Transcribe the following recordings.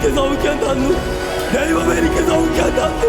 ദൈവം എനിക്ക് സൗഖ്യം തന്നു ദൈവം എനിക്ക് സൗഖ്യം തന്നു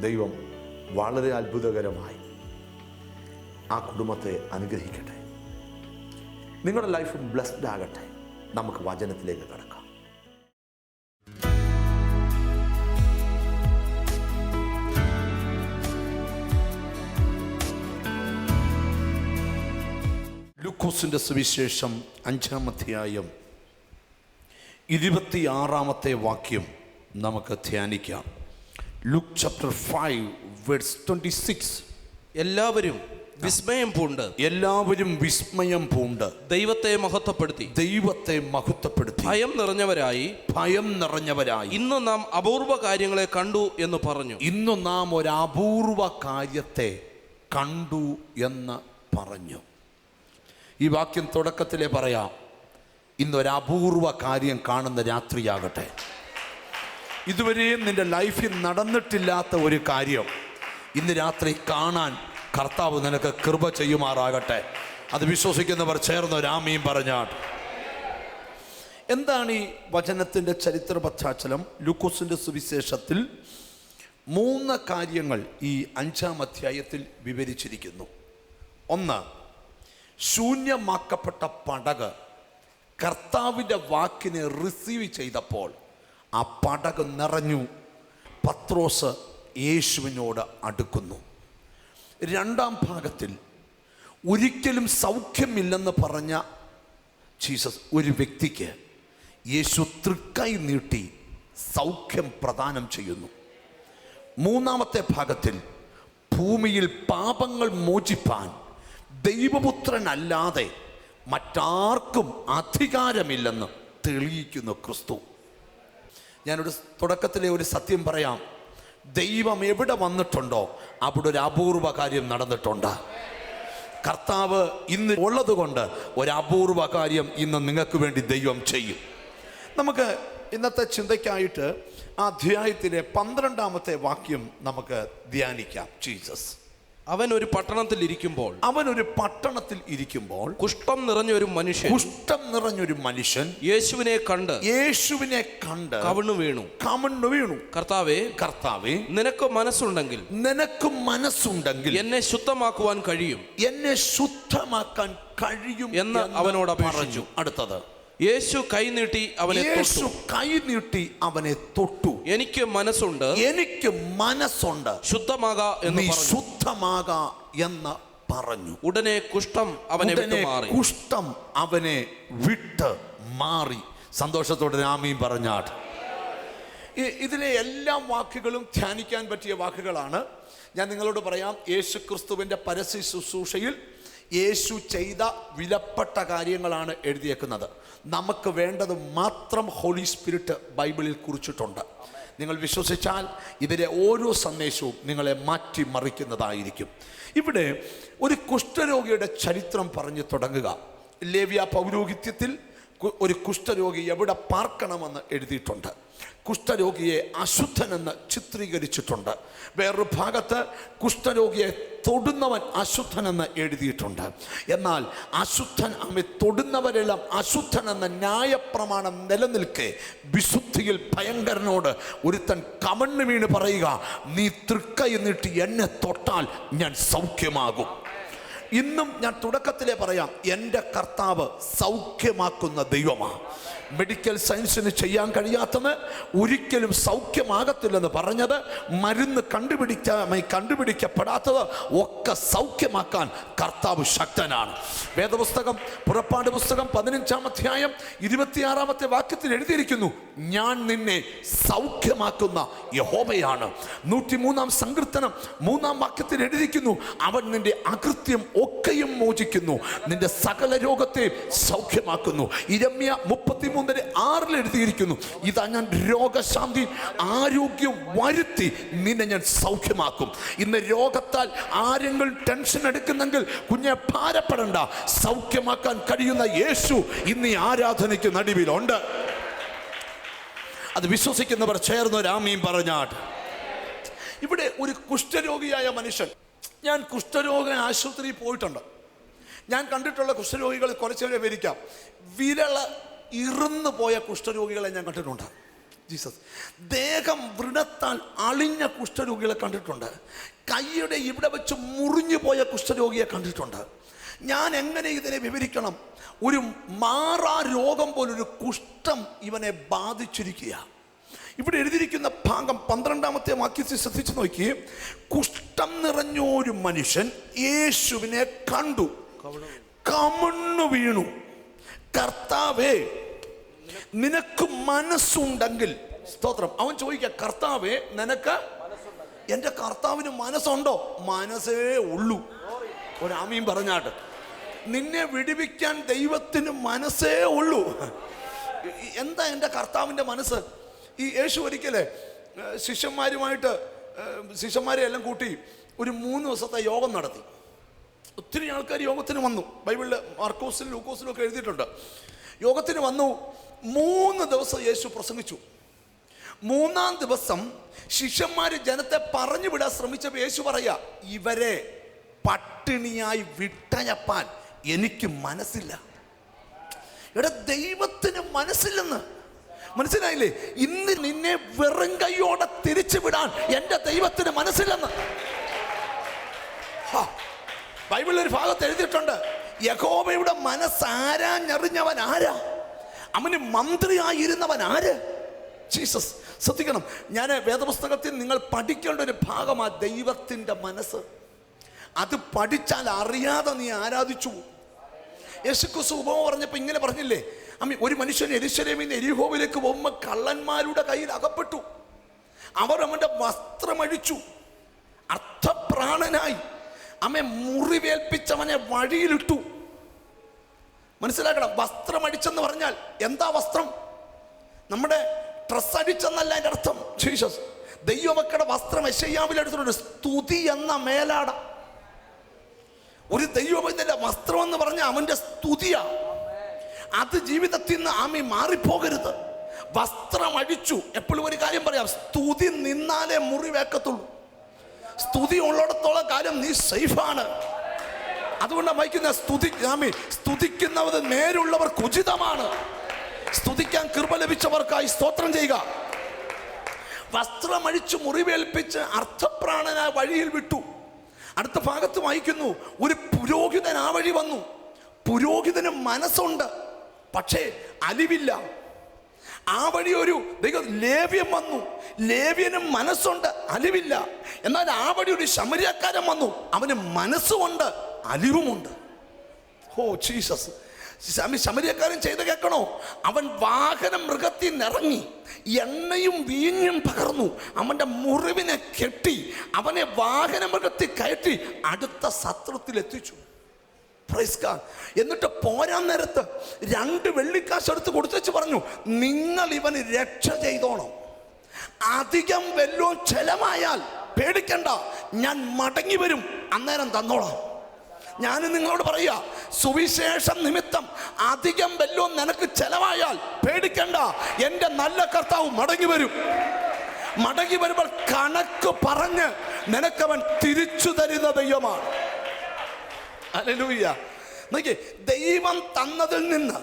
ദൈവം വളരെ അത്ഭുതകരമായി ആ കുടുംബത്തെ അനുഗ്രഹിക്കട്ടെ. നിങ്ങളുടെ ലൈഫ് ബ്ലെസ്ഡ് ആകട്ടെ. നമുക്ക് വചനത്തിലേക്ക് കടക്കാം. ലുക്കോസിന്റെ സുവിശേഷം അഞ്ചാം അധ്യായം ഇരുപത്തിയാറാമത്തെ വാക്യം നമുക്ക് ധ്യാനിക്കാം. Luke chapter five words twenty six എല്ലാവരും വിസ്മയം പൂണ്ട്. എല്ലാവരും വിസ്മയം പൂണ്ട്. ദൈവത്തെ മഹത്വപ്പെടുത്തി. ദൈവത്തെ മഹത്വപ്പെടുത്തി. ഭയം നിറഞ്ഞവരായി. ഭയം നിറഞ്ഞവരായി. ഇന്ന് നാം അപൂർവ കാര്യങ്ങളെ കണ്ടു എന്ന് പറഞ്ഞു. ഇന്ന് നാം ഒരു അപൂർവ കാര്യത്തെ കണ്ടു എന്ന് പറഞ്ഞു. ഈ വാക്യം തുടക്കത്തിലെ പറയാം. ഇന്നൊരു അപൂർവ കാര്യം കാണുന്ന രാത്രിയാകട്ടെ. ഇതുവരെയും നിന്റെ ലൈഫിൽ നടന്നിട്ടില്ലാത്ത ഒരു കാര്യം. ഇന്ന് രാത്രി കാണാൻ കർത്താവ് നിനക്ക് കൃപ ചെയ്യുമാറാകട്ടെ. അത് വിശ്വസിക്കുന്നവർ ചേർന്ന് രാമയും പറഞ്ഞാട്ട് എന്താണ് ഈ വചനത്തിന്റെ ചരിത്ര പശ്ചാത്തലം? ലൂക്കോസിന്റെ സുവിശേഷത്തിൽ മൂന്ന് കാര്യങ്ങൾ ഈ അഞ്ചാം അധ്യായത്തിൽ വിവരിച്ചിരിക്കുന്നു. ഒന്ന് ശൂന്യമാക്കപ്പെട്ട പടക് കർത്താവിന്റെ വാക്കിനെ റിസീവ് ചെയ്തപ്പോൾ ആ പടക് നിറഞ്ഞു. പത്രോസ് യേശുവിനോട് അടുക്കുന്നു. രണ്ടാം ഭാഗത്തിൽ ഒരിക്കലും സൗഖ്യമില്ലെന്ന് പറഞ്ഞ ജീസസ് ഒരു വ്യക്തിക്ക് യേശു തൃക്കൈ നീട്ടി സൗഖ്യം പ്രദാനം ചെയ്യുന്നു. മൂന്നാമത്തെ ഭാഗത്തിൽ ഭൂമിയിൽ പാപങ്ങൾ മോചിപ്പാൻ ദൈവപുത്രനല്ലാതെ മറ്റാർക്കും അധികാരമില്ലെന്ന് തെളിയിക്കുന്നു ക്രിസ്തു. ഞാനൊരു തുടക്കത്തിലെ ഒരു സത്യം പറയാം. ദൈവം എവിടെ വന്നിട്ടുണ്ടോ അവിടെ ഒരു അപൂർവ കാര്യം നടന്നിട്ടുണ്ട്. കർത്താവ് ഇന്ന് ഉള്ളതുകൊണ്ട് ഒരു അപൂർവ കാര്യം ഇന്ന് നിങ്ങൾക്ക് വേണ്ടി ദൈവം ചെയ്യും. നമുക്ക് ഇന്നത്തെ ചിന്തയ്ക്കായിട്ട് ആ അധ്യായത്തിലെ പന്ത്രണ്ടാമത്തെ വാക്യം നമുക്ക് ധ്യാനിക്കാം. ജീസസ്. അവൻ ഒരു പട്ടണത്തിൽ ഇരിക്കുമ്പോൾ അവൻ ഒരു പട്ടണത്തിൽ ഇരിക്കുമ്പോൾ കുഷ്ഠം നിറഞ്ഞ ഒരു മനുഷ്യൻ കുഷ്ഠം നിറഞ്ഞൊരു മനുഷ്യൻ യേശുവിനെ കണ്ട് യേശുവിനെ കണ്ട് കവിണ്ണു വീണു. കമണ്ണു വീണു. കർത്താവേ കർത്താവേ നിനക്ക് മനസ്സുണ്ടെങ്കിൽ നിനക്ക് മനസ്സുണ്ടെങ്കിൽ എന്നെ ശുദ്ധമാക്കുവാൻ കഴിയും എന്നെ ശുദ്ധമാക്കാൻ കഴിയും എന്ന് അവനോട്. പറഞ്ഞു. അടുത്തത്. യേശു കൈനീട്ടി അവനെ യേശു കൈനീട്ടി അവനെ തൊട്ടു. എനിക്ക് മനസ്സുണ്ട്. എനിക്ക് മനസ്സുണ്ട്. ശുദ്ധമാക എന്ന് ശുദ്ധമാക എന്ന് പറഞ്ഞു. ഉടനെ കുഷ്ഠം അവനെ മാറി. കുഷ്ഠം അവനെ വിട്ട് മാറി. സന്തോഷത്തോടെ ആമീൻ പറഞ്ഞാട്ട് ഇ- ഇതിലെ എല്ലാ വാക്കുകളും ധ്യാനിക്കാൻ പറ്റിയ വാക്കുകളാണ്. ഞാൻ നിങ്ങളോട് പറയാം യേശു ക്രിസ്തുവിന്റെ പരസ്യ ശുശ്രൂഷയിൽ യേശു ചെയ്ത വിലപ്പെട്ട കാര്യങ്ങളാണ് എഴുതിയേക്കുന്നത്. നമുക്ക് വേണ്ടത് മാത്രം ഹോളി സ്പിരിറ്റ് ബൈബിളിൽ കുറിച്ചിട്ടുണ്ട്. നിങ്ങൾ വിശ്വസിച്ചാൽ ഇതിലെ ഓരോ സന്ദേശവും നിങ്ങളെ മാറ്റിമറിക്കുന്നതായിരിക്കും ഇവിടെ ഒരു കുഷ്ഠരോഗിയുടെ ചരിത്രം പറഞ്ഞു തുടങ്ങുക. ലേവ്യ പൗരോഹിത്യത്തിൽ ഒരു കുഷ്ഠരോഗി എവിടെ പാർക്കണമെന്ന് എഴുതിയിട്ടുണ്ട്. കുഷ്ഠരോഗിയെ അശുദ്ധനെന്ന് ചിത്രീകരിച്ചിട്ടുണ്ട്. വേറൊരു ഭാഗത്ത് കുഷ്ഠരോഗിയെ തൊടുന്നവൻ അശുദ്ധനെന്ന് എഴുതിയിട്ടുണ്ട്. എന്നാൽ അശുദ്ധൻ അമ്മ തൊടുന്നവരെല്ലാം അശുദ്ധനെന്ന ന്യായപ്രമാണം നിലനിൽക്കെ വിശുദ്ധിയിൽ ഭയങ്കരനോട് ഒരുത്തൻ കമണ്ണ് വീണ് പറയുക നീ തൃക്കൈ നീട്ടി എന്നെ തൊട്ടാൽ ഞാൻ സൗഖ്യമാകും. ഇന്നും ഞാൻ തുടക്കത്തിലേ പറയാം എന്റെ കർത്താവ് സൗഖ്യമാക്കുന്ന ദൈവമാണ് മെഡിക്കൽ സയൻസിന് ചെയ്യാൻ കഴിയാത്തത് ഒരിക്കലും സൗഖ്യമാകത്തില്ലെന്ന് പറഞ്ഞത് മരുന്ന് കണ്ടുപിടിക്ക കണ്ടുപിടിക്കപ്പെടാത്തത് ഒക്കെ സൗഖ്യമാക്കാൻ കർത്താവ് ശക്തനാണ്. വേദപുസ്തകം പുറപ്പാട് പുസ്തകം പതിനഞ്ചാം അധ്യായം ഇരുപത്തിയാറാമത്തെ വാക്യത്തിൽ എഴുതിയിരിക്കുന്നു ഞാൻ നിന്നെ സൗഖ്യമാക്കുന്ന യഹോബയാണ് നൂറ്റിമൂന്നാം സങ്കീർത്തനം മൂന്നാം വാക്യത്തിൽ എഴുതിയിരിക്കുന്നു അവൻ നിന്റെ അകൃത്യം ഒക്കെയും മോചിക്കുന്നു നിന്റെ സകല രോഗത്തെ സൗഖ്യമാക്കുന്നു ഇരമ്യ മുപ്പത്തിമൂന്നിന് ആറിൽ എഴുതിയിരിക്കുന്നു. ഇതാ ഞാൻ രോഗശാന്തി ആരോഗ്യം വരുത്തി നിന്നെ ഞാൻ സൗഖ്യമാക്കും. ഇന്ന് രോഗത്താൽ ആരെങ്കിലും ടെൻഷൻ എടുക്കുന്നെങ്കിൽ കുഞ്ഞെ ഭാരപ്പെടണ്ട. സൗഖ്യമാക്കാൻ കഴിയുന്ന യേശു ഇന്ന് ഈ ആരാധനയ്ക്ക് നടുവിലുണ്ട്. അത് വിശ്വസിക്കുന്നവർ ചേർന്ന് രാമീം പറഞ്ഞാട്ട് ഇവിടെ ഒരു കുഷ്ഠരോഗിയായ മനുഷ്യൻ. ഞാൻ കുഷ്ഠരോഗ ആശുപത്രിയിൽ പോയിട്ടുണ്ട്. ഞാൻ കണ്ടിട്ടുള്ള കുഷ്ഠരോഗികൾ കുറച്ചുപേരെ വിരിക്കാം വിരള ഇറുന്നു പോയ കുഷ്ഠരോഗികളെ ഞാൻ കണ്ടിട്ടുണ്ട്. ജീസസ്. ദേഹം വൃണത്താൽ അളിഞ്ഞ കുഷ്ഠരോഗികളെ കണ്ടിട്ടുണ്ട്. കൈയുടെ ഇവിടെ വെച്ച് മുറിഞ്ഞു പോയ കുഷ്ഠരോഗിയെ കണ്ടിട്ടുണ്ട്. ഞാൻ എങ്ങനെ ഇതിനെ വിവരിക്കണം? ഒരു മാറാ രോഗം പോലൊരു കുഷ്ഠം ഇവനെ ബാധിച്ചിരിക്കുക ഇവിടെ എഴുതിയിരിക്കുന്ന ഭാഗം പന്ത്രണ്ടാമത്തെ വാക്യത്തിൽ ശ്രദ്ധിച്ചു നോക്കി. കുഷ്ഠം നിറഞ്ഞൊരു മനുഷ്യൻ യേശുവിനെ കണ്ടു. കമണ്ണു വീണു. കർത്താവേ നിനക്ക് മനസ്സുണ്ടെങ്കിൽ സ്തോത്രം. അവൻ ചോദിക്ക കർത്താവേ നിനക്ക് എന്റെ കർത്താവിന് മനസ്സുണ്ടോ? മനസ്സേ ഉള്ളൂ. ഒരാമീൻ പറഞ്ഞാട്ട് നിന്നെ വിടിവിക്കാൻ ദൈവത്തിന് മനസ്സേ ഉള്ളൂ. എന്താ എന്റെ കർത്താവിന്റെ മനസ്സ്? ഈ യേശു ഒരിക്കലേ ശിഷ്യന്മാരുമായിട്ട് ശിഷ്യന്മാരെ എല്ലാം കൂട്ടി ഒരു മൂന്ന് ദിവസത്തെ യോഗം നടത്തി. ഒത്തിരി ആൾക്കാർ യോഗത്തിന് വന്നു. ബൈബിളിൽ മാർക്കോസിലും ലൂക്കോസിലും ഒക്കെ എഴുതിയിട്ടുണ്ട്. യോഗത്തിന് വന്നു. മൂന്ന് ദിവസം യേശു പ്രസംഗിച്ചു. മൂന്നാം ദിവസം ശിഷ്യന്മാർ ജനത്തെ പറഞ്ഞു വിടാൻ ശ്രമിച്ചപ്പോൾ യേശു പറയാ ഇവരെ പട്ടിണിയായി വിട്ടയപ്പാൻ എനിക്ക് മനസ്സില്ല. ഇവിടെ ദൈവത്തിന് മനസ്സില്ലെന്ന്. മനസ്സിലായില്ലേ? ഇന്ന് നിന്നെ വെറും കൈയോടെ തിരിച്ചു വിടാൻ എന്റെ ദൈവത്തിന് മനസ്സില്ലെന്ന്. ബൈബിളിൽ ഒരു ഭാഗത്ത് എഴുതിയിട്ടുണ്ട് യഹോബയുടെ മനസ്സാരാഞ്ഞറിഞ്ഞവൻ ആരാ? അവന് മന്ത്രിയായിരുന്നവൻ ആര്? ജീസസ് ശ്രദ്ധിക്കണം. ഞാൻ വേദപുസ്തകത്തിൽ നിങ്ങൾ പഠിക്കേണ്ട ഒരു ഭാഗമാണ് ദൈവത്തിന്റെ മനസ്സ്. അത് പഠിച്ചാൽ അറിയാതെ നീ ആരാധിച്ചു. യേശുക്രിസ്തു ഉപമ പറഞ്ഞപ്പോൾ ഇങ്ങനെ പറഞ്ഞില്ലേ അമ്മ ഒരു മനുഷ്യൻ എരിശലേമിൽ നിന്ന് എരിഹോവിലേക്ക് പോകുമ്പോൾ കള്ളന്മാരുടെ കയ്യിൽ അകപ്പെട്ടു. അവർ അവന്റെ വസ്ത്രമഴിച്ചു. അർത്ഥപ്രാണനായി. അമ്മ മുറിവേൽപ്പിച്ചവനെ വഴിയിലിട്ടു. മനസ്സിലാക്കണം. വസ്ത്രം അടിച്ചെന്ന് പറഞ്ഞാൽ എന്താ വസ്ത്രം? നമ്മുടെ ഡ്രസ് അടിച്ചെന്നല്ല എന്റെ അർത്ഥം. ജീസസ് ദൈവമക്കളുടെ വസ്ത്രം എശയ്യാമിലെടുത്തിട്ടുണ്ട് സ്തുതി എന്ന മേലാട. ഒരു ദൈവത്തിന്റെ വസ്ത്രം എന്ന് പറഞ്ഞാൽ അവന്റെ സ്തുതിയാ. അത് ജീവിതത്തിൽ നിന്ന് ആമി മാറിപ്പോകരുത്. വസ്ത്രം അഴിച്ചു എപ്പോഴും ഒരു കാര്യം പറയാം. സ്തുതി നിന്നാലേ മുറിവേക്കത്തുള്ളൂ സ്തുതി ഉള്ളിടത്തോളം കാര്യം നീ സേഫാണ് അതുകൊണ്ടാണ് വഹിക്കുന്ന സ്തുതി സ്വാമി സ്തുതിക്കുന്നവർ നേരുള്ളവർക്ക് ഉചിതമാണ്. സ്തുതിക്കാൻ കൃപ ലഭിച്ചവർക്കായി സ്തോത്രം ചെയ്യുക. വസ്ത്രമഴിച്ച് മുറിവേൽപ്പിച്ച് അർത്ഥപ്രാണനായ വഴിയിൽ വിട്ടു. അടുത്ത ഭാഗത്ത് വായിക്കുന്നു ഒരു പുരോഹിതൻ ആ വഴി വന്നു. പുരോഹിതന് മനസ്സുണ്ട് പക്ഷേ അലിവില്ല. ആ വഴി ഒരു ദൈവം ലേവ്യം വന്നു. ലേവ്യനും മനസ്സുണ്ട് അലിവില്ല. എന്നാൽ ആ വഴി ഒരു ശമരിയക്കാരൻ വന്നു. അവന് മനസ്സുമുണ്ട് അലിവുമുണ്ട്. Oh Jesus. ശമ- ശമരിയക്കാരൻ ചെയ്ത് കേൾക്കണോ? അവൻ വാഹനം മൃഗത്തിൽ നിറങ്ങി എണ്ണയും വീഞ്ഞും പകർന്നു അവന്റെ മുറിവിനെ കെട്ടി അവനെ വാഹന മൃഗത്തിൽ കയറ്റി അടുത്ത സത്രത്തിൽ എത്തിച്ചു. God. എന്നിട്ട് പോരാൻ നേരത്ത് രണ്ട് വെള്ളിക്കാശ് എടുത്ത് കൊടുത്തേച്ച് പറഞ്ഞു നിങ്ങൾ ഇവന് രക്ഷ ചെയ്തോണം. അധികം വല്ലോ ചെലവായാൽ പേടിക്കണ്ട. ഞാൻ മടങ്ങി വരും. അന്നേരം തന്നോളാം. ഞാൻ നിങ്ങളോട് പറയുക സുവിശേഷം നിമിത്തം അധികം വല്ലോ നിനക്ക് ചെലവായാൽ പേടിക്കണ്ട. എന്റെ നല്ല കർത്താവ് മടങ്ങി വരും. മടങ്ങി വരുമ്പോൾ കണക്ക് പറഞ്ഞ് നിനക്കവൻ തിരിച്ചു തരുന്ന ദൈവമാണ്. ദൈവം തന്നതിൽ നിന്ന്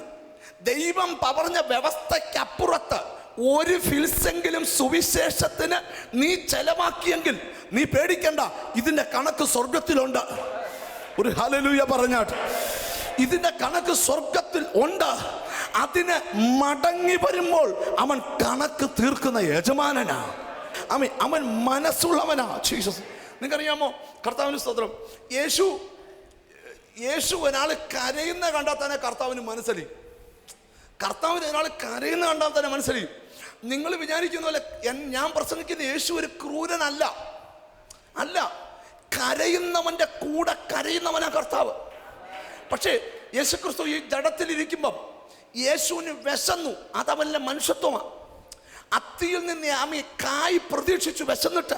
ദൈവം പറഞ്ഞ വ്യവസ്ഥയ്ക്കപ്പുറത്ത് ഒരു ഫിൽസെങ്കിലും സുവിശേഷത്തിന് നീ ചെലവാക്കിയെങ്കിൽ നീ പേടിക്കണ്ട. ഇതിന്റെ കണക്ക് സ്വർഗത്തിലുണ്ട് ഒരു ഹലലൂയ പറഞ്ഞാട്ട്. ഇതിന്റെ കണക്ക് സ്വർഗത്തിൽ ഉണ്ട്. അതിന് മടങ്ങി വരുമ്പോൾ അവൻ കണക്ക് തീർക്കുന്ന യജമാനനാ. അവൻ അവൻ മനസ്സുള്ളവനാ. ജീസസ് നിങ്ങൾക്കറിയാമോ? കർത്താവിന് സ്തോത്രം. യേശു യേശു ഒരാൾ കരയുന്ന കണ്ടാൽ തന്നെ കർത്താവിന് മനസ്സിലായി. കർത്താവിന് ഒരാൾ കരയുന്ന കണ്ടാൽ തന്നെ മനസ്സിലായി. നിങ്ങൾ വിചാരിക്കുന്ന പോലെ ഞാൻ പ്രസംഗിക്കുന്ന യേശു ഒരു ക്രൂരനല്ല. അല്ല. കരയുന്നവന്റെ കൂടെ കരയുന്നവനാ കർത്താവ്. പക്ഷേ യേശുക്രിസ്തു ഈ ജഡത്തിലിരിക്കുമ്പം യേശുവിന് വിശന്നു. അതവല്ല മനുഷ്യത്വമാണ് അത്തിയിൽ നിന്ന് ആമി കായ് പ്രതീക്ഷിച്ചു വിശന്നിട്ട്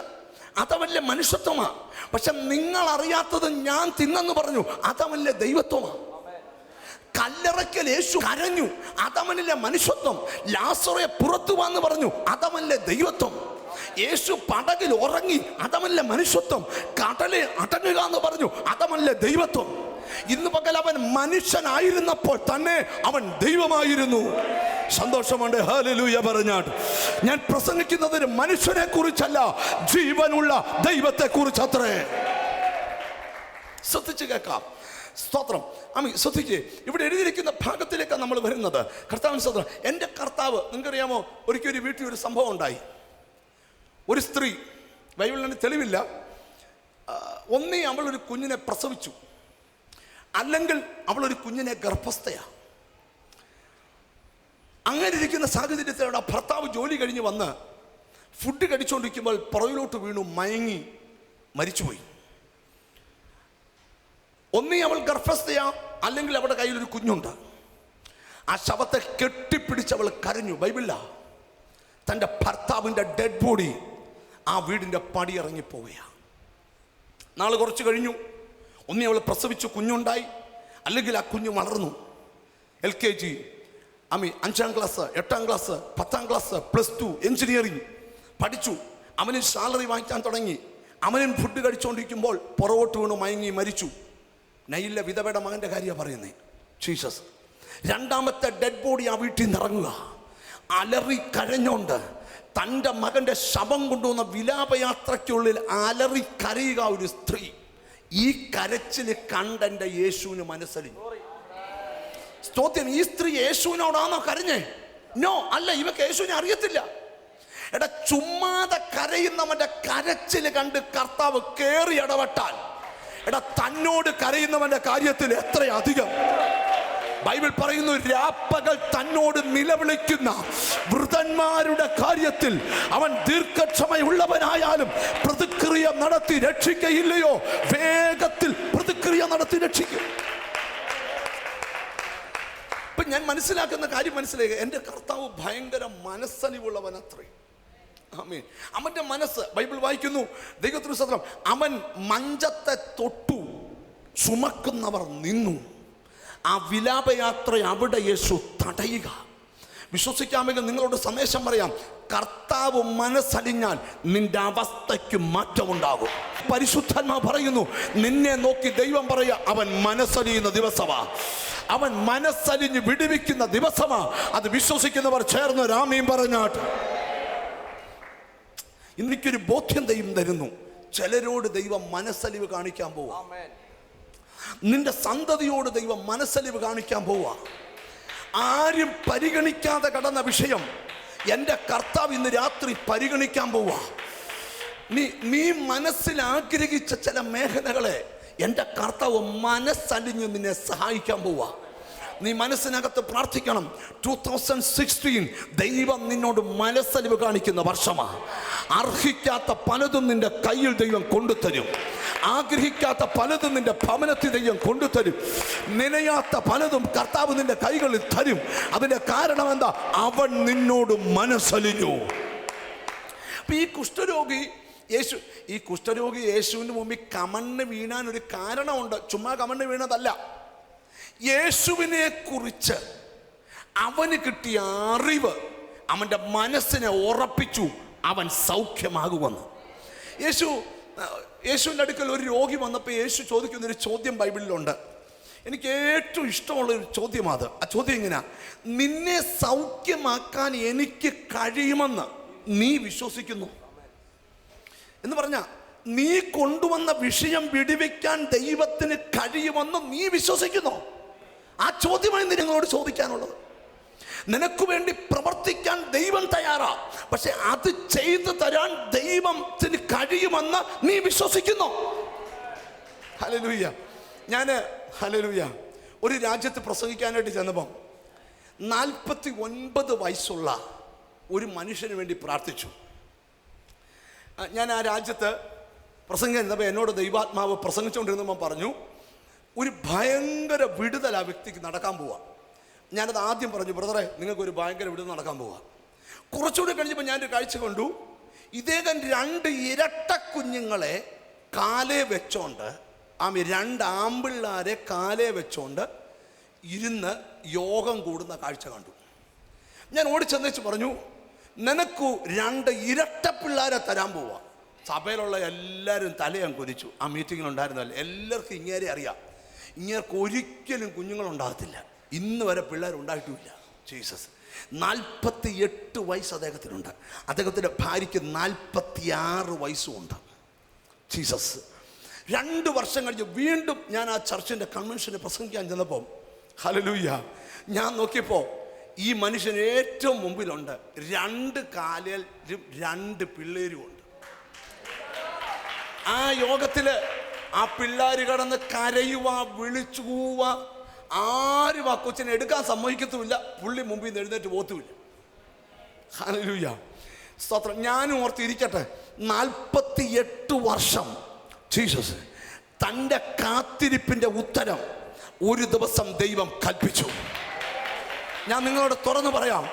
അതവല്ല മനുഷ്യത്വമാണ് പക്ഷെ നിങ്ങൾ അറിയാത്തത് ഞാൻ തിന്നെന്ന് പറഞ്ഞു. അതവല്ല ദൈവത്വമാണ് കല്ലറയ്ക്കൽ യേശു കരഞ്ഞു. അതവനിലെ മനുഷ്യത്വം. ലാസറെ പുറത്തു വന്ന് പറഞ്ഞു. അതവനിലെ ദൈവത്വം. യേശു പടകിൽ ഉറങ്ങി അതമല്ല മനുഷ്യത്വം. കടലെ അടങ്ങുക എന്ന് പറഞ്ഞു അതമല്ല ദൈവത്വം. ഇന്ന് പകൽ അവൻ മനുഷ്യനായിരുന്നപ്പോൾ തന്നെ അവൻ ദൈവമായിരുന്നു. സന്തോഷമുണ്ട് ഹലലൂയ പറഞ്ഞാട്ട്. ഞാൻ പ്രസംഗിക്കുന്നത് മനുഷ്യനെ കുറിച്ചല്ല ജീവനുള്ള ദൈവത്തെ കുറിച്ചത്രേ ശ്രദ്ധിച്ചു കേൾക്കാം. സ്തോത്രം. അമി ശ്രദ്ധിക്കേ. ഇവിടെ എഴുതിയിരിക്കുന്ന ഭാഗത്തിലേക്കാണ് നമ്മൾ വരുന്നത്. കർത്താവിന് സ്തോത്രം. എന്റെ കർത്താവ് നിങ്ങൾക്കറിയാമോ ഒരിക്കലും ഒരു വീട്ടിൽ ഒരു സംഭവം ഉണ്ടായി. ഒരു സ്ത്രീ ബൈബിളിന് തെളിവില്ല. ഒന്നേ അവൾ ഒരു കുഞ്ഞിനെ പ്രസവിച്ചു. അല്ലെങ്കിൽ അവൾ ഒരു കുഞ്ഞിനെ ഗർഭസ്ഥയാണ് അങ്ങനെ ഇരിക്കുന്ന സാഹചര്യത്തിൽ ആ ഭർത്താവ് ജോലി കഴിഞ്ഞ് വന്ന് ഫുഡ് കടിച്ചുകൊണ്ടിരിക്കുമ്പോൾ പുറകിലോട്ട് വീണു മയങ്ങി മരിച്ചുപോയി. ഒന്നേ അവൾ ഗർഭസ്ഥയാ അല്ലെങ്കിൽ അവളുടെ കയ്യിൽ ഒരു കുഞ്ഞുണ്ട്. ആ ശവത്തെ കെട്ടിപ്പിടിച്ച് അവൾ കരഞ്ഞു. ബൈബിളില്ല തന്റെ ഭർത്താവിന്റെ ഡെഡ് ബോഡി ആ വീടിന്റെ പടി ഇറങ്ങിപ്പോവുകയാണ്. നാളെ കുറച്ച് കഴിഞ്ഞു. ഒന്നി അവൾ പ്രസവിച്ചു കുഞ്ഞുണ്ടായി. അല്ലെങ്കിൽ ആ കുഞ്ഞ് വളർന്നു. എൽ കെ ജി അമ്മി അഞ്ചാം ക്ലാസ് എട്ടാം ക്ലാസ് പത്താം ക്ലാസ് പ്ലസ് ടു എഞ്ചിനീയറിങ് പഠിച്ചു. അവന് സാലറി വാങ്ങിക്കാൻ തുടങ്ങി. അവനും ഫുഡ് കഴിച്ചുകൊണ്ടിരിക്കുമ്പോൾ പുറകോട്ട് വീണു മയങ്ങി മരിച്ചു. നൈലിലെ വിധവയുടെ മകന്റെ കാര്യമാണ് പറയുന്നത് ജീസസ് രണ്ടാമത്തെ ഡെഡ് ബോഡി ആ വീട്ടിൽ നിന്ന് ഇറങ്ങുക. അലറി കരഞ്ഞോണ്ട് തന്റെ മകന്റെ ശവം കൊണ്ടുവന്ന വിലാപയാത്രയ്ക്കുള്ളിൽ അലറി കരയുക ഒരു സ്ത്രീ. ഈ കരച്ചിൽ കണ്ടെന്റെ യേശുവിന് മനസ്സലിഞ്ഞു. സ്തോത്യം ഈ സ്ത്രീ യേശുവിനോടാണോ കരഞ്ഞേ? നോ അല്ല ഇവക്ക് യേശുവിനെ അറിയത്തില്ല. എടാ ചുമ്മാതെ കരയുന്നവന്റെ കരച്ചിൽ കണ്ട് കർത്താവ് കയറി ഇടപെട്ടാൽ എടാ തന്നോട് കരയുന്നവന്റെ കാര്യത്തിൽ എത്രയധികം ബൈബിൾ പറയുന്നു രാപ്പകൽ തന്നോട് നിലവിളിക്കുന്ന വൃതന്മാരുടെ കാര്യത്തിൽ അവൻ ദീർഘക്ഷമയുള്ളവനായാലും പ്രതിക്രിയ നടത്തി രക്ഷിക്കയില്ലയോ? വേഗത്തിൽ പ്രതിക്രിയ നടത്തി രക്ഷിക്കും. ഇപ്പൊ ഞാൻ മനസ്സിലാക്കുന്ന കാര്യം മനസ്സിലാക്കുക എന്റെ കർത്താവ് ഭയങ്കര മനസ്സലിവുള്ളവൻ അത്രേ. ആമേൻ. അവന്റെ മനസ്സ് ബൈബിൾ വായിക്കുന്നു ദൈവത്തിന് സ്വന്തം അവൻ മഞ്ചത്തെ തൊട്ടു ചുമക്കുന്നവർ നിന്നു. ആ വിലാപയാത്ര അവിടെ യേശു തടയുക. വിശ്വസിക്കാമെങ്കിൽ നിങ്ങളോട് സന്ദേശം പറയാം. കർത്താവ് മനസ്സലിഞ്ഞാൽ നിന്റെ അവസ്ഥയ്ക്ക് മാറ്റമുണ്ടാകും. പരിശുദ്ധാത്മാ പറയുന്നു നിന്നെ നോക്കി ദൈവം പറയുക അവൻ മനസ്സലിയുന്ന ദിവസമാ. അവൻ മനസ്സലിഞ്ഞ് വിടുവിക്കുന്ന ദിവസമാ. അത് വിശ്വസിക്കുന്നവർ ചേർന്ന് രാമയും പറഞ്ഞാട്ട്. എനിക്കൊരു ബോധ്യം ദൈവം തരുന്നു. ചിലരോട് ദൈവം മനസ്സലിവ് കാണിക്കാൻ പോവാ. നിന്റെ സന്തതിയോട് ദൈവം മനസ്സലിവ് കാണിക്കാൻ പോവുക. ആരും പരിഗണിക്കാതെ കടന്ന വിഷയം എന്റെ കർത്താവ് ഇന്ന് രാത്രി പരിഗണിക്കാൻ പോവുക. നീ നീ മനസ്സിൽ ആഗ്രഹിച്ച ചില മേഖലകളെ എന്റെ കർത്താവ് മനസ്സലിഞ്ഞ് നിന്നെ സഹായിക്കാൻ പോവുക. നീ മനസ്സിനകത്ത് പ്രാർത്ഥിക്കണം. ടൂ തൗസൻഡ് സിക്സ്റ്റീൻ ദൈവം നിന്നോട് മനസ്സലിവ് കാണിക്കുന്ന വർഷമാണ് അർഹിക്കാത്ത പലതും നിന്റെ കയ്യിൽ ദൈവം കൊണ്ടുതരും. ആഗ്രഹിക്കാത്ത പലതും നിന്റെ ഭവനത്തിൽ ദൈവം കൊണ്ടുതരും. നിലയാത്ത പലതും കർത്താവ് നിന്റെ കൈകളിൽ തരും. അതിന്റെ കാരണം എന്താ? അവൻ നിന്നോട് മനസ്സലിഞ്ഞു. അപ്പം ഈ കുഷ്ഠരോഗി യേശു ഈ കുഷ്ഠരോഗി യേശുവിന് മുമ്പിൽ കമണ്ണ് വീണാൻ ഒരു കാരണമുണ്ട്. ചുമ്മാ കമണ്ണ് വീണതല്ല. യേശുവിനെ കുറിച്ച് അവന് കിട്ടിയ അറിവ് അവന്റെ മനസ്സിനെ ഉറപ്പിച്ചു. അവൻ സൗഖ്യമാകുമെന്ന് യേശു യേശുവിന്റെ അടുക്കൽ ഒരു രോഗി വന്നപ്പോൾ യേശു ചോദിക്കുന്ന ഒരു ചോദ്യം ബൈബിളിലുണ്ട്. എനിക്ക് ഏറ്റവും ഇഷ്ടമുള്ള ഒരു ചോദ്യം അത് ആ ചോദ്യം എങ്ങനെയാ നിന്നെ സൗഖ്യമാക്കാൻ എനിക്ക് കഴിയുമെന്ന് നീ വിശ്വസിക്കുന്നു. എന്ന് പറഞ്ഞാൽ നീ കൊണ്ടുവന്ന വിഷയം വിടിവെക്കാൻ ദൈവത്തിന് കഴിയുമെന്ന് നീ വിശ്വസിക്കുന്നു. ആ ചോദ്യമാണ് ഇന്ന് നിങ്ങളോട് ചോദിക്കാനുള്ളത്. നിനക്ക് വേണ്ടി പ്രവർത്തിക്കാൻ ദൈവം തയ്യാറാ. പക്ഷെ അത് ചെയ്തു തരാൻ ദൈവത്തിന് കഴിയുമെന്ന് നീ വിശ്വസിക്കുന്നു. ഹലലൂയ്യ ഞാൻ ഹലലൂയ്യ ഒരു രാജ്യത്ത് പ്രസംഗിക്കാനായിട്ട് ചെന്നപ്പം നാൽപ്പത്തി ഒൻപത് വയസ്സുള്ള ഒരു മനുഷ്യന് വേണ്ടി പ്രാർത്ഥിച്ചു. ഞാൻ ആ രാജ്യത്ത് പ്രസംഗം ചെന്നപ്പോൾ എന്നോട് ദൈവാത്മാവ് പ്രസംഗിച്ചുകൊണ്ടിരുന്നപ്പോൾ പറഞ്ഞു ഒരു ഭയങ്കര വിടുതൽ ആ വ്യക്തിക്ക് നടക്കാൻ പോവാ. ഞാനത് ആദ്യം പറഞ്ഞു ബ്രദറെ നിങ്ങൾക്കൊരു ഭയങ്കര വിടുതൽ നടക്കാൻ പോവാ. കുറച്ചുകൂടി കഴിഞ്ഞപ്പോൾ ഞാനൊരു കാഴ്ച കണ്ടു. ഇദ്ദേഹം രണ്ട് ഇരട്ട കുഞ്ഞുങ്ങളെ കാലേ വെച്ചോണ്ട് ആമി രണ്ട് ആമ്പിള്ളാരെ കാലേ വെച്ചോണ്ട് ഇരുന്ന് യോഗം കൂടുന്ന കാഴ്ച കണ്ടു. ഞാൻ ഓടിച്ചെന്നേച്ച് പറഞ്ഞു നിനക്കു രണ്ട് ഇരട്ട പിള്ളേരെ തരാൻ പോവാ. സഭയിലുള്ള എല്ലാവരും തലയാൻ കൊതിച്ചു ആ മീറ്റിങ്ങിൽ ഉണ്ടായിരുന്നല്ലേ എല്ലാവർക്കും ഇങ്ങേരെ അറിയാം. ഇങ്ങേർക്ക് ഒരിക്കലും കുഞ്ഞുങ്ങളുണ്ടാകത്തില്ല. ഇന്ന് വരെ പിള്ളേർ ഉണ്ടായിട്ടുമില്ല. ജീസസ് നാൽപ്പത്തി എട്ട് വയസ്സ് അദ്ദേഹത്തിനുണ്ട്. അദ്ദേഹത്തിന്റെ ഭാര്യയ്ക്ക് നാൽപ്പത്തി ആറ് വയസ്സുമുണ്ട്. ജീസസ് രണ്ട് വർഷം കഴിഞ്ഞ് വീണ്ടും ഞാൻ ആ ചർച്ചിന്റെ കൺവെൻഷന് പ്രസംഗിക്കാൻ ചെന്നപ്പോൾ ഹലലൂയ്യ ഞാൻ നോക്കിയപ്പോൾ ഈ മനുഷ്യൻ ഏറ്റവും മുമ്പിലുണ്ട്. രണ്ട് കാലിലും രണ്ട് പിള്ളേരുമുണ്ട്. ആ യോഗത്തിൽ ആ പിള്ളേർ കടന്ന് കരയുക വിളിച്ചു പോവുക ആരും ആ കൊച്ചിനെ എടുക്കാൻ സമ്മതിക്കത്തുമില്ല പുള്ളി മുമ്പിൽ നിന്ന് എഴുന്നേറ്റ് പോത്തുമില്ല. ഹല്ലേലൂയ. സ്തോത്രം. ഞാനും ഓർത്തിരിക്കട്ടെ നാൽപ്പത്തി എട്ട് വർഷം ജീസസ് തന്റെ കാത്തിരിപ്പിന്റെ ഉത്തരം ഒരു ദിവസം ദൈവം കൽപ്പിച്ചു. ഞാൻ നിങ്ങളോട് തുറന്നു പറയാം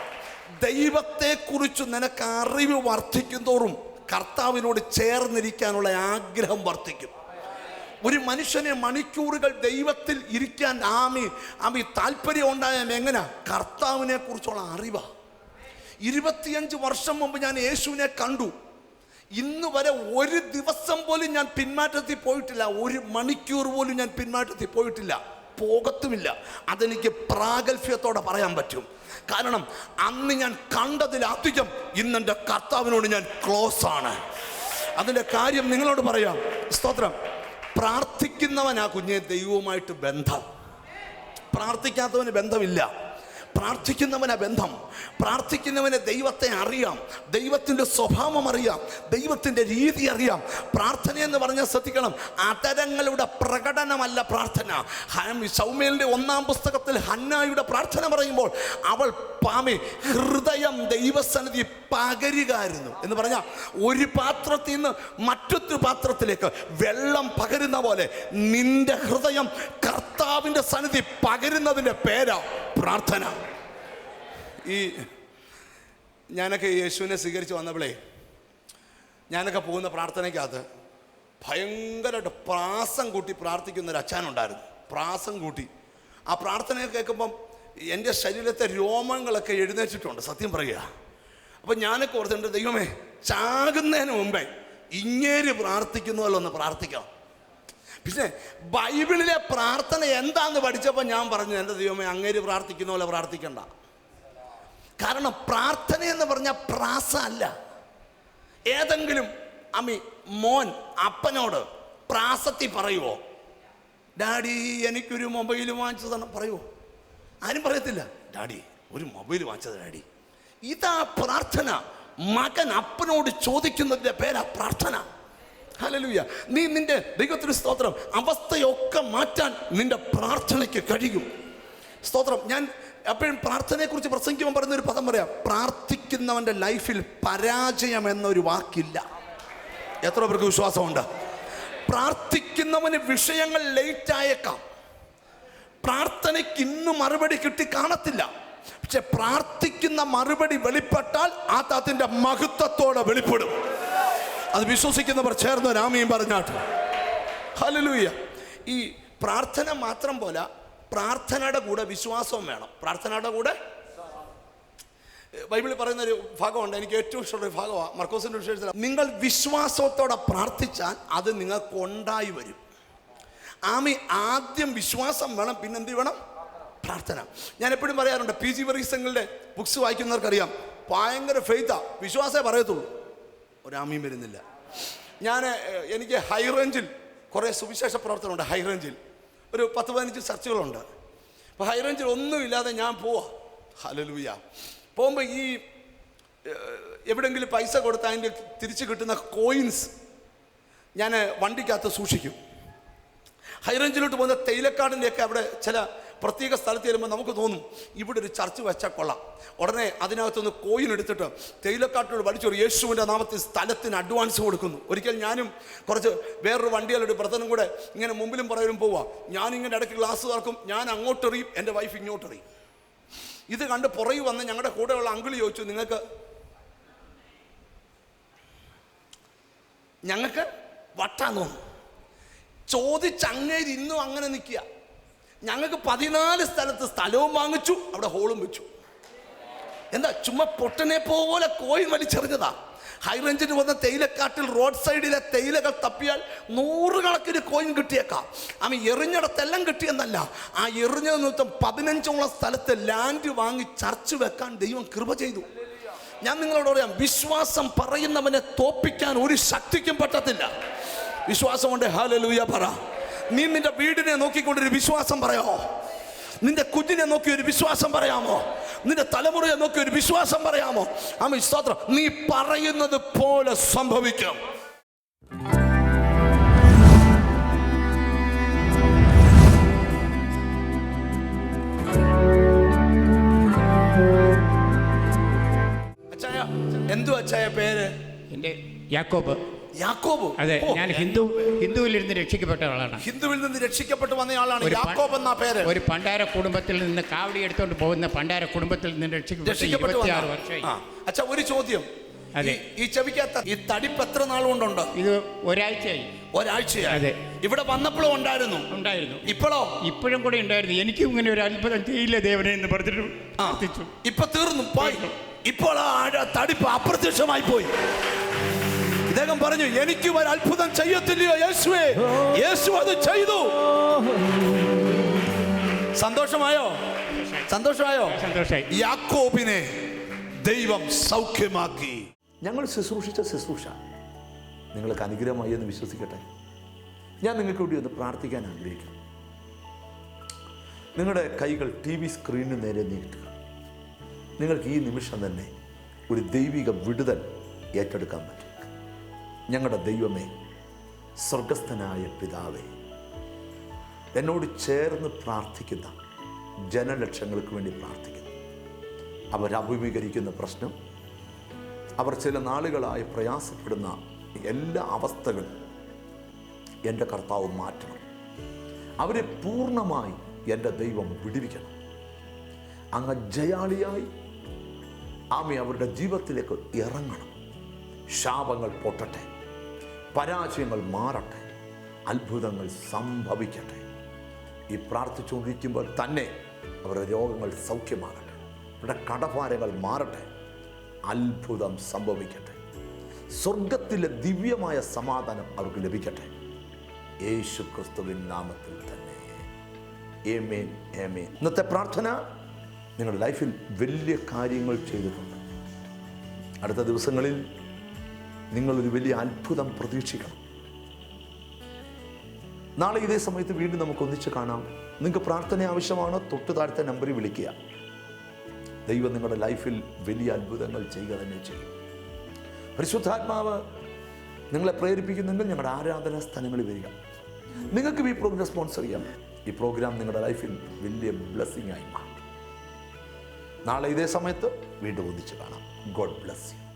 ദൈവത്തെക്കുറിച്ച് നിനക്ക് അറിവ് വർദ്ധിക്കും തോറും കർത്താവിനോട് ചേർന്നിരിക്കാനുള്ള ആഗ്രഹം വർദ്ധിക്കും. ഒരു മനുഷ്യനെ മണിക്കൂറുകൾ ദൈവത്തിൽ ഇരിക്കാൻ ആമി ആമി താല്പര്യം ഉണ്ടായാൽ എങ്ങനെ? കർത്താവിനെ കുറിച്ചുള്ള അറിവാ. ഇരുപത്തിയഞ്ച് വർഷം മുമ്പ് ഞാൻ യേശുവിനെ കണ്ടു. ഇന്ന് വരെ ഒരു ദിവസം പോലും ഞാൻ പിന്മാറ്റത്തിൽ പോയിട്ടില്ല. ഒരു മണിക്കൂർ പോലും ഞാൻ പിന്മാറ്റത്തിൽ പോയിട്ടില്ല. പോകത്തുമില്ല. അതെനിക്ക് പ്രാഗൽഭ്യത്തോടെ പറയാൻ പറ്റും. കാരണം അന്ന് ഞാൻ കണ്ടതിലധികം ഇന്ന് എന്റെ കർത്താവിനോട് ഞാൻ ക്ലോസ് ആണ്. അതിന്റെ കാര്യം നിങ്ങളോട് പറയാം. സ്തോത്രം. പ്രാർത്ഥിക്കുന്നവനാ കുഞ്ഞെ ദൈവവുമായിട്ട് ബന്ധം. പ്രാർത്ഥിക്കാത്തവന് ബന്ധമില്ല. പ്രാർത്ഥിക്കുന്നവനെ ബന്ധം പ്രാർത്ഥിക്കുന്നവനെ ദൈവത്തെ അറിയാം ദൈവത്തിന്റെ സ്വഭാവം അറിയാം ദൈവത്തിന്റെ രീതി അറിയാം. പ്രാർത്ഥന എന്ന് പറഞ്ഞാൽ ശ്രദ്ധിക്കണം അതരങ്ങളുടെ പ്രകടനമല്ല പ്രാർത്ഥന. സൗമ്യലിന്റെ ഒന്നാം പുസ്തകത്തിൽ ഹന്നായുടെ പ്രാർത്ഥന പറയുമ്പോൾ അവൾ പാമി ഹൃദയം ദൈവസന്നിധി പകരുകയായിരുന്നു എന്ന് പറഞ്ഞാൽ ഒരു പാത്രത്തിൽ നിന്ന് മറ്റൊരു പാത്രത്തിലേക്ക് വെള്ളം പകരുന്ന പോലെ നിന്റെ ഹൃദയം കർത്താവിന്റെ സന്നിധി പകരുന്നതിന്റെ പേരാ പ്രാർത്ഥന. ഈ ഞാനൊക്കെ യേശുവിനെ സ്വീകരിച്ച് വന്നപ്പോഴേ ഞാനൊക്കെ പോകുന്ന പ്രാർത്ഥനയ്ക്കകത്ത് ഭയങ്കരമായിട്ട് പ്രാസം കൂട്ടി പ്രാർത്ഥിക്കുന്ന ഒരു അച്ഛനുണ്ടായിരുന്നു. പ്രാസം കൂട്ടി. ആ പ്രാർത്ഥന കേൾക്കുമ്പം എന്റെ ശരീരത്തെ രോമങ്ങളൊക്കെ എഴുന്നേറ്റിട്ടുണ്ട് സത്യം പറയുക. അപ്പം ഞാനൊക്കെ ഓർത്തിട്ടുണ്ട് ദൈവമേ ചാകുന്നതിന് മുമ്പേ ഇങ്ങേര് പ്രാർത്ഥിക്കുന്നതല്ലോ ഒന്ന് പ്രാർത്ഥിക്കാം പിന്നെ ബൈബിളിലെ പ്രാർത്ഥന എന്താന്ന് പഠിച്ചപ്പോൾ ഞാൻ പറഞ്ഞു എന്റെ ദൈവമേ അങ്ങേര് പ്രാർത്ഥിക്കുന്ന പോലെ പ്രാർത്ഥിക്കണ്ട. കാരണം പ്രാർത്ഥന എന്ന് പറഞ്ഞാൽ പ്രാസ അല്ല. ഏതെങ്കിലും അമ്മി മോൻ അപ്പനോട് പ്രാസത്തി പറയുവോ? ഡാഡി എനിക്കൊരു മൊബൈൽ വാങ്ങിച്ചു തന്നെ പറയുമോ ആരും പറയത്തില്ല. ഡാഡി ഒരു മൊബൈൽ വാങ്ങിച്ചത് ഡാഡി. ഇതാ പ്രാർത്ഥന. മകൻ അപ്പനോട് ചോദിക്കുന്നതിന്റെ പേരാ പ്രാർത്ഥന. ഹലലൂയ നീ നിന്റെ ദൈവത്തിന് സ്തോത്രം. അവസ്ഥയൊക്കെ മാറ്റാൻ നിന്റെ പ്രാർത്ഥനയ്ക്ക് കഴിയും. സ്തോത്രം. ഞാൻ എപ്പോഴും പ്രാർത്ഥനയെക്കുറിച്ച് പ്രസംഗിക്കുമ്പോൾ പറയുന്ന ഒരു പദം പറയാം പ്രാർത്ഥിക്കുന്നവന്റെ ലൈഫിൽ പരാജയം എന്നൊരു വാക്കില്ല. എത്ര പേർക്ക് വിശ്വാസമുണ്ട്? പ്രാർത്ഥിക്കുന്നവന് വിഷയങ്ങൾ ലേറ്റ് ആയേക്കാം. പ്രാർത്ഥനയ്ക്ക് ഇന്ന് മറുപടി കിട്ടി കാണത്തില്ല. പക്ഷെ പ്രാർത്ഥിക്കുന്ന മറുപടി വെളിപ്പെട്ടാൽ ആ അതിന്റെ മഹത്വത്തോടെ വെളിപ്പെടും. അത് വിശ്വസിക്കുന്നവർ ചേർന്ന് രാമയും പറഞ്ഞാട്ട്. ഹലലൂയ ഈ പ്രാർത്ഥന മാത്രം പോലെ പ്രാർത്ഥനയുടെ കൂടെ വിശ്വാസവും വേണം. പ്രാർത്ഥനയുടെ കൂടെ ബൈബിളിൽ പറയുന്ന ഒരു ഭാഗമുണ്ട്. എനിക്ക് ഏറ്റവും ഇഷ്ടമുള്ള ഭാഗമാണ് മർക്കോസിന്റെ വിശേഷത്തിൽ നിങ്ങൾ വിശ്വാസത്തോടെ പ്രാർത്ഥിച്ചാൽ അത് നിങ്ങൾക്ക് ഉണ്ടായി വരും. ആമി ആദ്യം വിശ്വാസം വേണം പിന്നെന്ത് വേണം? പ്രാർത്ഥന. ഞാൻ എപ്പോഴും പറയാറുണ്ട് പി ജി വറീസങ്ങളുടെ ബുക്സ് വായിക്കുന്നവർക്കറിയാം ഭയങ്കര ഫെയ്ത്താ വിശ്വാസമേ പറയത്തുള്ളൂ. ഒരാമിയും വരുന്നില്ല. ഞാൻ എനിക്ക് ഹൈ റേഞ്ചിൽ കുറേ സുവിശേഷ പ്രവർത്തനമുണ്ട് ഹൈ റേഞ്ചിൽ. ഒരു പത്ത് പതിനഞ്ച് ചർച്ചകളുണ്ട്. അപ്പോൾ ഹൈറേഞ്ചിൽ ഒന്നും ഒന്നുമില്ലാതെ ഞാൻ പോവാ. ഹലലൂയ പോകുമ്പോൾ ഈ എവിടെങ്കിലും പൈസ കൊടുത്ത അതിന്റെ തിരിച്ച് കിട്ടുന്ന കോയിൻസ് ഞാൻ വണ്ടിക്കകത്ത് സൂക്ഷിക്കും. ഹൈറേഞ്ചിലോട്ട് പോകുന്ന തേയിലക്കാടിന്റെയൊക്കെ അവിടെ ചില പ്രത്യേക സ്ഥലത്ത് ചെല്ലുമ്പോൾ നമുക്ക് തോന്നും ഇവിടെ ഒരു ചർച്ച് വെച്ചാൽ കൊള്ളാം. ഉടനെ അതിനകത്തുനിന്ന് കോയിൻ എടുത്തിട്ട് തേയിലക്കാട്ടിലൂടെ വലിച്ചൊരു യേശുവിന്റെ നാമത്തിൽ സ്ഥലത്തിന് അഡ്വാൻസ് കൊടുക്കുന്നു. ഒരിക്കൽ ഞാനും കുറച്ച് വേറൊരു വണ്ടിയാലൊരു ബ്രദറും കൂടെ ഇങ്ങനെ മുമ്പിലും പുറകിലും പോവുക ഞാനിങ്ങനെ ഇടയ്ക്ക് ഗ്ലാസ് തുറക്കും ഞാൻ അങ്ങോട്ടെറിയും എന്റെ വൈഫ് ഇങ്ങോട്ടെറിയും ഇത് കണ്ട് പുറകെ വന്ന് ഞങ്ങളുടെ കൂടെയുള്ള അങ്കിൾ ചോദിച്ചു നിങ്ങൾക്ക് ഞങ്ങൾക്ക് വട്ടാന്ന് തോന്നുന്നു. ചോദിച്ചങ്ങേരി ഇന്നും അങ്ങനെ നിൽക്കുക. ഞങ്ങൾക്ക് പതിനാല് സ്ഥലത്ത് സ്ഥലവും വാങ്ങിച്ചു അവിടെ ഹോളും വെച്ചു. എന്താ ചുമ്മാ പൊട്ടനെ പോലെ കോയിൻ വലിച്ചെറിഞ്ഞതാ. ഹൈറേഞ്ചിൽ വന്ന തേയിലക്കാട്ടിൽ റോഡ് സൈഡിലെ തേയിലകൾ തപ്പിയാൽ നൂറുകണക്കിന് കോയിൻ കിട്ടിയേക്കാം. അവൻ എറിഞ്ഞിടത്തെല്ലാം കിട്ടിയെന്നല്ല. ആ എറിഞ്ഞത് നിമിത്തം പതിനഞ്ചോളം സ്ഥലത്ത് ലാൻഡ് വാങ്ങി ചർച്ച് വെക്കാൻ ദൈവം കൃപ ചെയ്തു. ഞാൻ നിങ്ങളോട് പറയാം വിശ്വാസം പറയുന്നവനെ തോപ്പിക്കാൻ ഒരു ശക്തിക്കും പറ്റത്തില്ല. വിശ്വാസം കൊണ്ട് ഹാലലൂയ പറ. നീ നിന്റെ വീടിനെ നോക്കിക്കൊണ്ട് ഒരു വിശ്വാസം പറയാമോ നിന്റെ കുഞ്ഞിനെ നോക്കി ഒരു വിശ്വാസം പറയാമോ? നിന്റെ തലമുറയെ നോക്കി ഒരു വിശ്വാസം പറയാമോ? ആ സ്തോത്രം. നീ പറയുന്നത് പോലെ സംഭവിക്കും. എന്തു അച്ചായ പേര്? എന്റെ യാക്കോബ്. യാക്കോബ്. അതെ ഞാൻ ഹിന്ദു ഹിന്ദുവിൽ നിന്ന് രക്ഷിക്കപ്പെട്ട ആളാണ് ഹിന്ദുവിൽ നിന്ന് രക്ഷിക്കപ്പെട്ട് വന്ന ആളാണ് യാക്കോബ് എന്ന പേര്. ഒരു പണ്ടാര കുടുംബത്തിൽ നിന്ന് കാവടി എടുത്തുകൊണ്ട് പോകുന്ന പണ്ടാര കുടുംബത്തിൽ നിന്ന് രക്ഷിക്കപ്പെട്ട വർഷമായി. അച്ഛാ ഒരു ചോദ്യം. അതെ. ഈ- ചെവിക്കകത്ത ഈ തടിപ്പ് എത്ര നാളുകൊണ്ടുണ്ട്? ഇത് ഒരാഴ്ചയായി. ഒരാഴ്ചയായി. അതെ. ഇവിടെ വന്നപ്പോഴും ഉണ്ടായിരുന്നു? ഉണ്ടായിരുന്നു. ഇപ്പോഴോ? ഇപ്പോഴും കൂടെ ഉണ്ടായിരുന്നു. എനിക്കും ഇങ്ങനെ ഒരു അത്ഭുതം. ചെയ്യില്ല ദേവനെ എന്ന് പറഞ്ഞിട്ട്. ഇപ്പൊ തീർന്നു. പോയി. ഇപ്പോൾ ആ തടിപ്പ് അപ്രത്യക്ഷമായി പോയി. ഇദ്ദേഹം പറഞ്ഞു എനിക്ക് ഒരു അത്ഭുതം ചെയ്യത്തില്ലയോ യേശുവേ. യേശു അത് ചെയ്തു. സന്തോഷമായോ? സന്തോഷമായോ? സന്തോഷമായി. യാക്കോബിനെ ദൈവം സൗഖ്യമാക്കി. ഞങ്ങൾ ശുശ്രൂഷിച്ച ശുശ്രൂഷ. നിങ്ങൾക്ക് അനുഗ്രഹമായി എന്ന് വിശ്വസിക്കട്ടെ. ഞാൻ നിങ്ങൾക്ക് വേണ്ടി ഒന്ന് പ്രാർത്ഥിക്കാൻ ആഗ്രഹിക്കുന്നു. നിങ്ങളുടെ കൈകൾ ടി വി സ്ക്രീനിന് നേരെ നീട്ടുക. നിങ്ങൾക്ക് ഈ നിമിഷം തന്നെ ഒരു ദൈവിക വിടുതൽ ഏറ്റെടുക്കാൻ പറ്റും. ഞങ്ങളുടെ ദൈവമേ സ്വർഗസ്ഥനായ പിതാവേ എന്നോട് ചേർന്ന് പ്രാർത്ഥിക്കുന്ന ജനലക്ഷങ്ങൾക്ക് വേണ്ടി പ്രാർത്ഥിക്കുന്നു. അവരഭിമുഖീകരിക്കുന്ന പ്രശ്നം അവർ ചില നാളുകളായി പ്രയാസപ്പെടുന്ന എല്ലാ അവസ്ഥകളും എന്റെ കർത്താവ് മാറ്റണം. അവരെ പൂർണമായി എന്റെ ദൈവം വിടുവിക്കണം. അങ്ങ് ജയാളിയായി ആമി അവരുടെ ജീവിതത്തിലേക്ക് ഇറങ്ങണം. ശാപങ്ങൾ പൊട്ടട്ടെ. പരാജയങ്ങൾ മാറട്ടെ അത്ഭുതങ്ങൾ സംഭവിക്കട്ടെ. ഈ പ്രാർത്ഥിച്ചുകൊണ്ടിരിക്കുമ്പോൾ തന്നെ അവരുടെ രോഗങ്ങൾ സൗഖ്യമാകട്ടെ അവരുടെ കടഭാരങ്ങൾ മാറട്ടെ അത്ഭുതം സംഭവിക്കട്ടെ. സ്വർഗത്തിലെ ദിവ്യമായ സമാധാനം അവർക്ക് ലഭിക്കട്ടെ. യേശു ക്രിസ്തുവിൻ നാമത്തിൽ തന്നെ. ഏമേൻ ഏമേൻ ഇന്നത്തെ പ്രാർത്ഥന നിങ്ങളുടെ ലൈഫിൽ വലിയ കാര്യങ്ങൾ ചെയ്തിട്ടുണ്ട്. അടുത്ത ദിവസങ്ങളിൽ നിങ്ങളൊരു വലിയ അത്ഭുതം പ്രതീക്ഷിക്കണം. നാളെ ഇതേ സമയത്ത് വീണ്ടും നമുക്ക് ഒന്നിച്ച് കാണാം. നിങ്ങൾക്ക് പ്രാർത്ഥന ആവശ്യമാണ്? തൊട്ട് താഴത്തെ നമ്പറിൽ വിളിക്കുക. ദൈവം നിങ്ങളുടെ ലൈഫിൽ വലിയ അത്ഭുതങ്ങൾ ചെയ്യുക തന്നെ ചെയ്യും. പരിശുദ്ധാത്മാവ് നിങ്ങളെ പ്രേരിപ്പിക്കുന്നെങ്കിൽ ഞങ്ങളുടെ ആരാധനാ സ്ഥലങ്ങളിൽ വരിക. നിങ്ങൾക്ക് ഈ പ്രോഗ്രാം സ്പോൺസർ ചെയ്യാം. ഈ പ്രോഗ്രാം നിങ്ങളുടെ ലൈഫിൽ വലിയ ബ്ലെസ്സിങ് ആയി മാറും. നാളെ ഇതേ സമയത്ത് വീണ്ടും ഒന്നിച്ച് കാണാം. God bless you